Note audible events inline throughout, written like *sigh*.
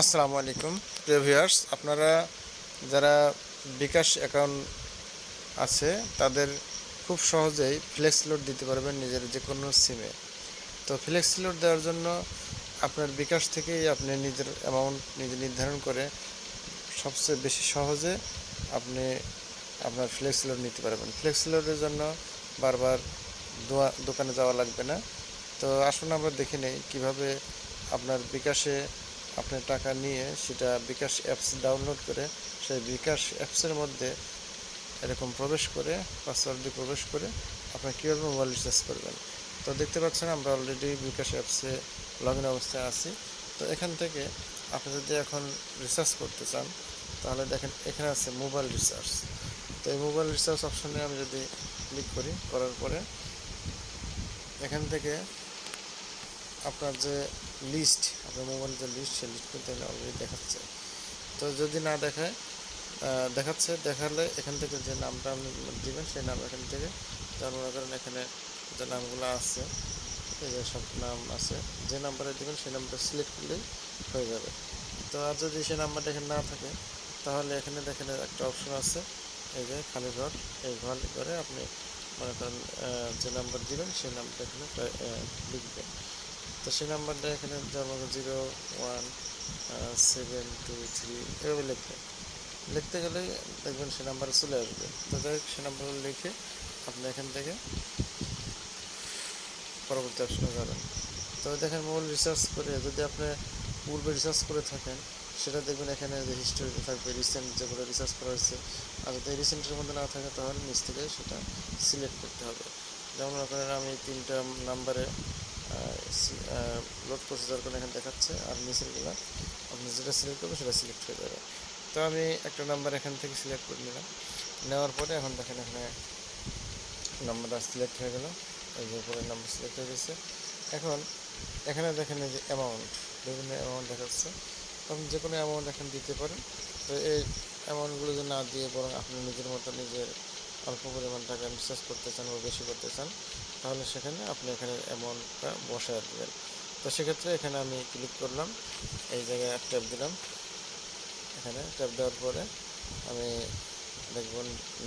আসসালামু আলাইকুম, প্রিয় ভিউয়ার্স আপনারা যারা বিকাশ অ্যাকাউন্ট আছে, তাদের খুব সহজেই ফ্লেক্স লোড দিতে পারবেন নিজের যে কোনো সিমে তো ফ্লেক্স লোড দেওয়ার জন্য আপনার বিকাশ থেকেই আপনি নিজের অ্যামাউন্ট নিজে নির্ধারণ করে সবচেয়ে বেশি সহজে আপনি আপনার ফ্লেক্স লোড নিতে পারবেন। ফ্লেক্স লোডের জন্য বারবার দোকানে যাওয়া লাগবে না। তো আসুন আমরা দেখে নেই কীভাবে আপনার বিকাশে আপনি টাকা নিয়ে সেটা বিকাশ অ্যাপস ডাউনলোড করে সেই বিকাশ অ্যাপসের মধ্যে এরকম প্রবেশ করে পাসওয়ার্ড দিয়ে প্রবেশ করে আপনি কীভাবে মোবাইল রিচার্জ করবেন? তো দেখতে পাচ্ছেন আমরা অলরেডি বিকাশ অ্যাপসে লগ ইন অবস্থায় আছি। তো এখান থেকে আপনি যদি এখন রিচার্জ করতে চান, তাহলে দেখেন এখানে আছে মোবাইল রিচার্জ তো এই মোবাইল রিচার্জ অপশনে আমি যদি ক্লিক করি, করার পরে এখান থেকে আপনার যে লিস্ট আপনার মোবাইলের যে লিস্ট সেই লিস্ট কিন্তু এখানে অলরেডি দেখাচ্ছে। তো যদি না দেখায় দেখাচ্ছে, দেখালে এখান থেকে যে নামটা আপনি দিবেন, সেই নাম এখান থেকে। যেমন মনে করেন এখানে যে নামগুলো আছে, এই যে সব নাম আছে, যে নাম্বারে দিবেন, সেই নাম্বারটা সিলেক্ট করলেই হয়ে যাবে। তো আর যদি সেই নাম্বারটা এখানে না থাকে, তাহলে এখানে দেখেন একটা অপশন আছে, এই যে খালি ঘর, এই ঘর করে আপনি মনে করেন যে নাম্বার দিবেন, সেই নাম্বারটা এখানে লিখবেন। তো সেই নাম্বারটা এখানে যেমন zero, one seven, two, three, এভাবে লিখবেন লিখতে গেলে দেখবেন সে নাম্বারে চলে আসবে। তো যাই সে নাম্বারগুলো লিখে আপনি এখান থেকে পরবর্তী অপশনে যাবেন। তো দেখেন মোবাইল রিচার্জ করে যদি আপনি পূর্বে রিচার্জ করে থাকেন, সেটা দেখবেন এখানে যে হিস্টোরিতে থাকবে রিসেন্ট যেগুলো রিচার্জ করা হয়েছে, আর যদি রিসেন্টের মধ্যে না থাকে, তাহলে নিচ থেকে সেটা সিলেক্ট করতে হবে। যেমন মনে করেন আমি তিনটা নাম্বারে লোড যার কারণে এখানে দেখাচ্ছে আর নিচেরগুলো আপনি যেটা সিলেক্ট করবেন সেটা সিলেক্ট হয়ে যাবে। তো আমি একটা নাম্বার এখান থেকে সিলেক্ট করে নিলাম। নেওয়ার পরে এখন দেখেন এখানে নাম্বারটা সিলেক্ট হয়ে গেল। এই যে নাম্বার সিলেক্ট হয়ে গেছে। এখন এখানে দেখেন যে অ্যামাউন্ট বিভিন্ন অ্যামাউন্ট দেখাচ্ছে। আপনি যে কোনো অ্যামাউন্ট এখন দিতে পারেন। তো এই অ্যামাউন্টগুলো যদি না দিয়ে বরং আপনি নিজের মতো নিজের অল্প পরিমাণ টাকা রিচার্জ করতে চান বা বেশি করতে চান তাহলে সেখানে আপনি এখানে অ্যামাউন্টটা বসায় দেবেন। তো সেক্ষেত্রে এখানে আমি ক্লিক করলাম, এই জায়গায় ট্যাপ দিলাম। এখানে ট্যাপ দেওয়ার পরে আমি দেখব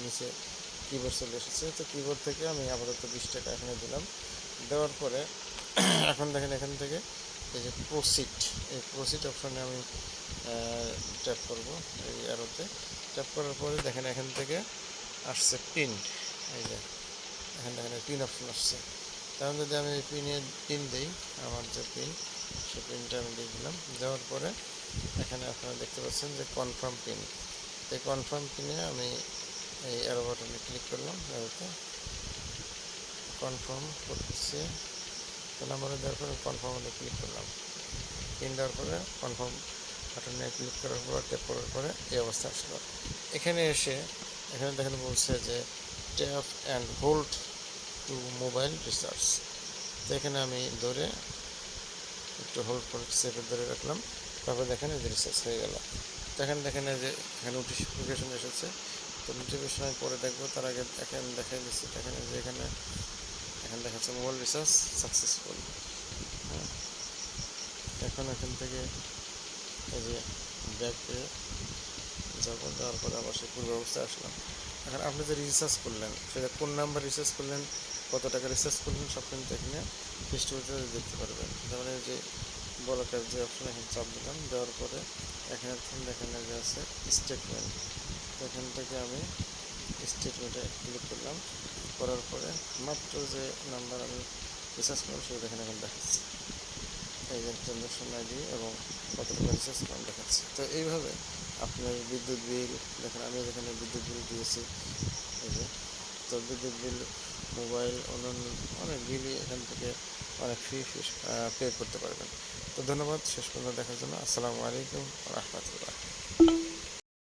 নিচে কিবোর্ড চলে এসেছে। তো কিবোর্ড থেকে আমি আপাতত বিশ টাকা এখানে দিলাম। দেওয়ার পরে *clears throat* এখন দেখেন এখান থেকে এই যে প্রসিড এই প্রসিড অপশানে আমি ট্যাপ করব এই অ্যারোতে ট্যাপ করার পরে দেখেন এখান থেকে আসছে প্রিন্ট এই যে এখানে দেখেন পিন অপশন আসছে। তখন যদি আমি পিনে পিন দিই, আমার যে পিন সে পিনটা আমি দিয়ে দিলাম। দেওয়ার পরে এখানে আপনারা দেখতে পাচ্ছেন যে কনফার্ম পিন এই কনফার্ম পিনে আমি এই অ্যারো বাটনে ক্লিক করলাম। অ্যারোতে কনফার্ম করছে তো নাম্বারে দেওয়ার পরে কনফার্ম কনফার্মে ক্লিক করলাম। পিন দেওয়ার পরে কনফার্ম বাটনে ক্লিক করার পর ট্যাপ করার পরে এই অবস্থা আসলো। এখানে এসে, এখানে দেখেন বলছে যে tap and hold to mobile তো এখানে আমি ধরে একটু হোল্ড করে সেভে ধরে রাখলাম, তারপরে দেখেন এই যে রিচার্জ হয়ে গেল। তো এখানে দেখেন এই যে এখানে নোটিফিকেশন এসেছে। তো নোটিফিকেশন আমি পরে দেখব, তার আগে এখানে দেখাই দিচ্ছি এখানে যে এখানে এখানে দেখাচ্ছে মোবাইল রিচার্জ সাকসেসফুল এখন এখান থেকে এই যে ব্যাকে যাব, যাওয়ার পরে আবার সে পূর্ব অবস্থায় আসলাম। এখন আপনি যে রিচার্জ করলেন, সেটা কোন নাম্বার রিচার্জ করলেন, কত টাকা রিচার্জ করলেন, সব কিন্তু এখানে হিস্টোরিতে দেখতে পারবেন। যেমন এই যে বলকের যে অপশন এখানে চাপ দিলাম, দেওয়ার পরে এখানে এখানে যে আছে স্টেটমেন্ট এখান থেকে আমি স্টেটমেন্টে ক্লিক করলাম। করার পরে মাত্র যে নাম্বার আমি রিচার্জ করলাম, সেটা এখানে এখন দেখাচ্ছে। এই যে ট্রানজাকশন আইডি এবং কত টাকা রিচার্জ করলাম দেখাচ্ছে। তো এইভাবে আপনার বিদ্যুৎ বিল, দেখেন আমি এখানে বিদ্যুৎ বিল দিয়েছি তো বিদ্যুৎ বিল, মোবাইল, অন্যান্য অনেক বিলই এখান থেকে অনেক ফি পে করতে পারবেন। তো ধন্যবাদ, শেষ পর্যন্ত দেখার জন্য। আসসালামু আলাইকুম রহমতুল্লাহ।